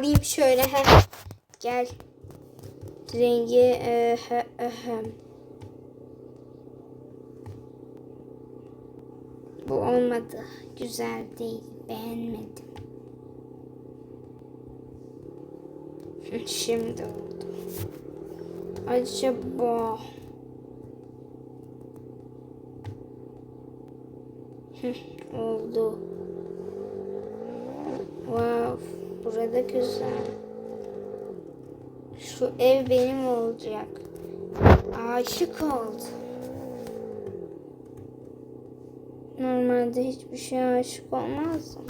Alayım şöyle he. Gel. Rengi e, he. Bu olmadı. Güzel değil. Beğenmedim. Şimdi oldu. Acaba oldu. Wow, burada güzel. Şu ev benim olacak. Aşık oldu. Normalde hiçbir şeye aşık olmazdım.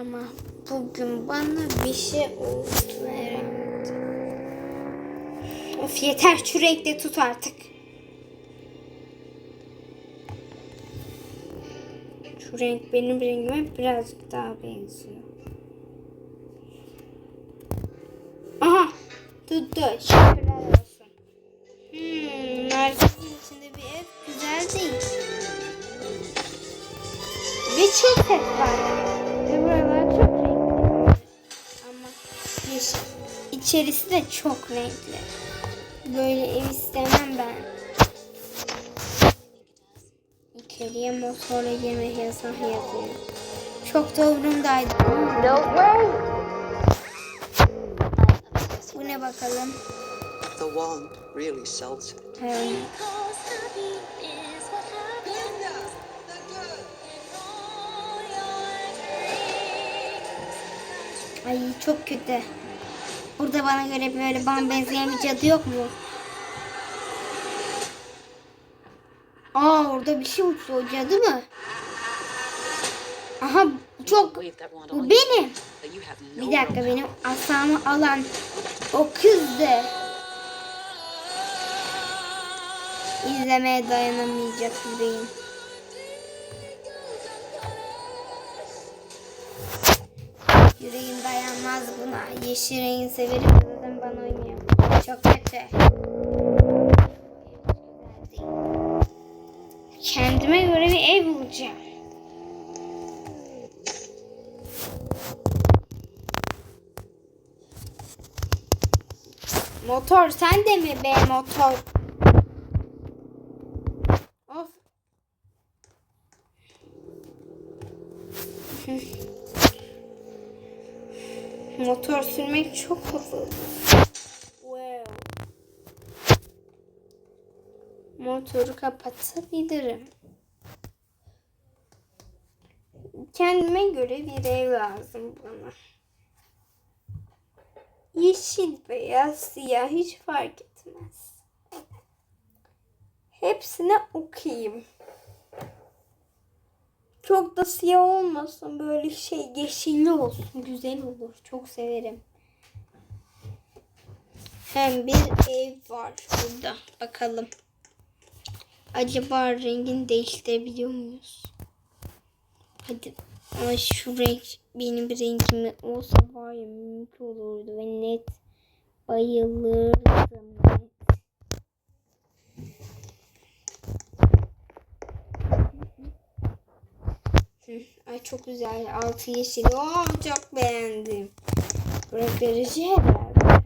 Ama bugün bana bir şey oldu herhalde. Of yeter şu renkte tut artık. Şu renk benim rengime birazcık daha benziyor. Aha tuttu. Şükürler olsun. Hmm, merkezin içinde bir ev güzel değil. Ve çok ses var. Ve buralar çok renkli. Ama yeşil. İçerisi de çok renkli. Böyle ev istemem ben. İçeriye motorla girmek yasak yazıyor. Çok da umurumdaydı. No way! Bu ne bakalım? The wand really sells it. He. Ay çok kötü. Burada bana göre böyle bana benzeyen bir cadı yok mu? Aa orada bir şey uçuyor. O cadı mı? Aha çok... Benim. Bir dakika benim asamı alan o kızdı. İzlemeye dayanamayacak yüreğim. Yüreğim dayanmaz buna. Yeşil rengi severim zaten bana uymuyor. Çok kötü. Kendime göre bir ev bulacağım. Motor sen de mi be motor? Of. Motor sürmek çok havalı. Wow. Motoru kapatabilirim. Kendime göre bir ev lazım bana. Yeşil, beyaz, siyah hiç fark etmez. Hepsine okuyayım. Çok da siyah olmasın. Böyle şey yeşilli olsun. Güzel olur. Çok severim. Hem bir ev var burada. Bakalım. Acaba rengini değiştirebiliyor muyuz? Hadi. Ama şu renk benim rengimi olsa var ya mümkün olurdu ve net bayılırdım Ay çok güzel. Altı yeşil. Oo, çok beğendim. Renkleri herhalde.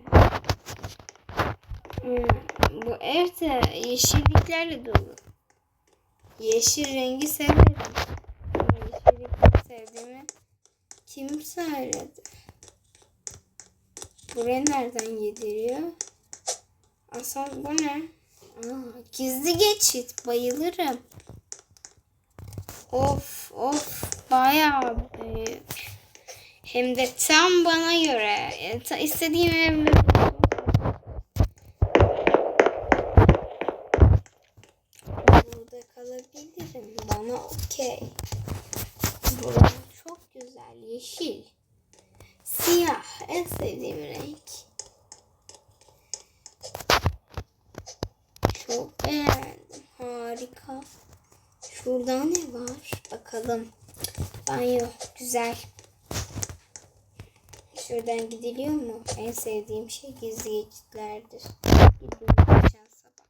Hmm, bu ev de yeşilliklerle dolu. Yeşil rengi severim. Sevdiğimi kim söyledi? Buraya nereden yediriyor? Asal bu ne? Aa, gizli geçit. Bayılırım. Of of bayağı büyük. Hem de tam bana göre. İstediğim ev Burada kalabilirim. Bana okey. Burası çok güzel. Yeşil. Siyah. En sevdiğim renk. Çok beğendim. Harika. Şurada ne var? Bakalım. Banyo. Güzel. Şuradan gidiliyor mu? En sevdiğim şey gizli geçitlerdir. Gidiyorum şansa bak.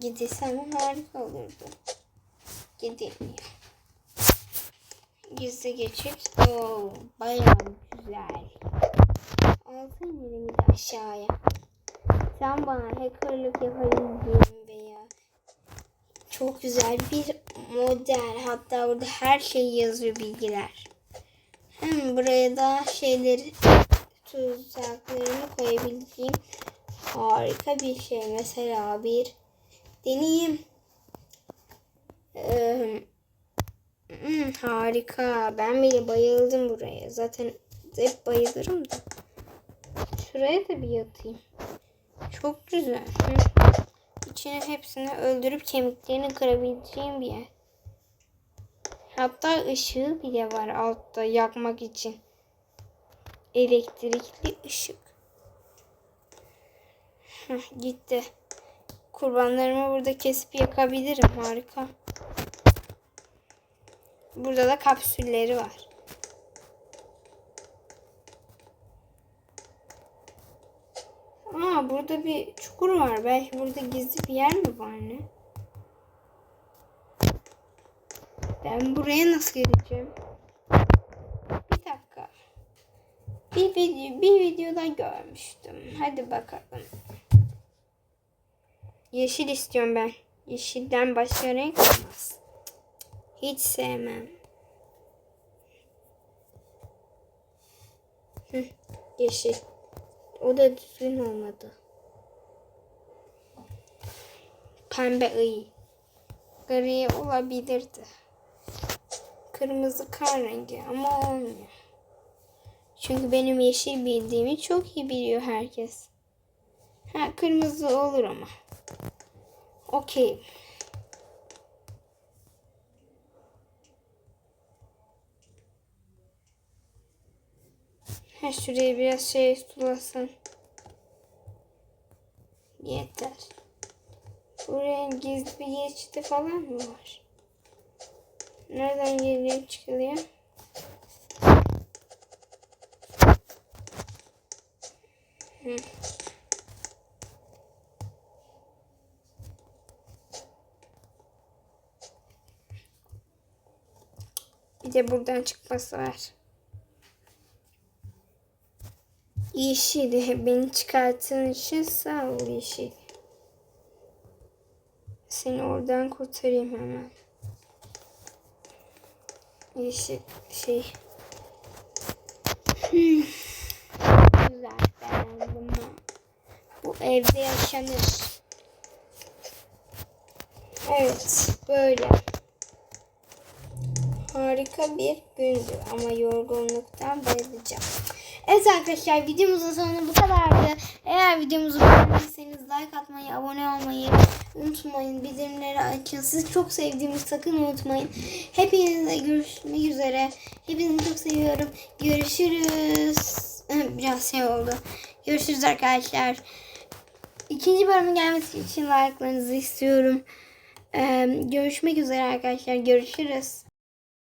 Gidilsem harika olurdu. Gidilmiyor. gizli geçit. Oo, bayağı güzel. Altın elimi de aşağıya. Sen bana hackerlık yapabildiğin veya çok güzel bir model. Hatta burada her şey yazıyor bilgiler. Hem buraya da şeyleri tuzaklarını koyabileceğim harika bir şey. Mesela bir deneyim. Ee, harika. Ben bile bayıldım buraya. Zaten hep bayılırım da. Şuraya da bir yatayım. Çok güzel. Hı. İçine hepsini öldürüp kemiklerini kırabileceğim bir yer. Hatta ışığı bile var altta yakmak için. Elektrikli ışık. Heh, gitti. Kurbanlarımı burada kesip yakabilirim. Harika. Burada da kapsülleri var. Aa burada bir çukur var. Belki burada gizli bir yer mi var ne? Ben buraya nasıl gireceğim? Bir dakika. Bir video, bir videoda görmüştüm. Hadi bakalım. Yeşil istiyorum ben. Yeşilden başka renk olmaz. Hiç sevmem. Hı, yeşil. O da düzgün olmadı. Pembe iyi. Gri olabilirdi. Kırmızı kan rengi ama olmuyor. Çünkü benim yeşil bildiğimi çok iyi biliyor herkes. Ha kırmızı olur ama. Okey. Ha şuraya biraz şey sulasın. Yeter. Buraya gizli bir geçidi falan mı var? Nereden geliyor çıkılıyor? Bir de buradan çıkması var. Yeşil. Beni çıkarttığın için sağ ol Yeşil. Seni oradan kurtarayım hemen. Yeşil şey. Güzel beğendim ha. Bu evde yaşanır. Evet böyle. Harika bir gündü ama yorgunluktan bayılacağım. Evet arkadaşlar videomuzun sonu bu kadardı. Eğer videomuzu beğendiyseniz like atmayı, abone olmayı unutmayın. Bildirimleri açın. Sizi çok sevdiğimi sakın unutmayın. Hepinizle görüşmek üzere. Hepinizi çok seviyorum. Görüşürüz. Biraz şey oldu. Görüşürüz arkadaşlar. İkinci bölümün gelmesi için like'larınızı istiyorum. Ee, görüşmek üzere arkadaşlar. Görüşürüz.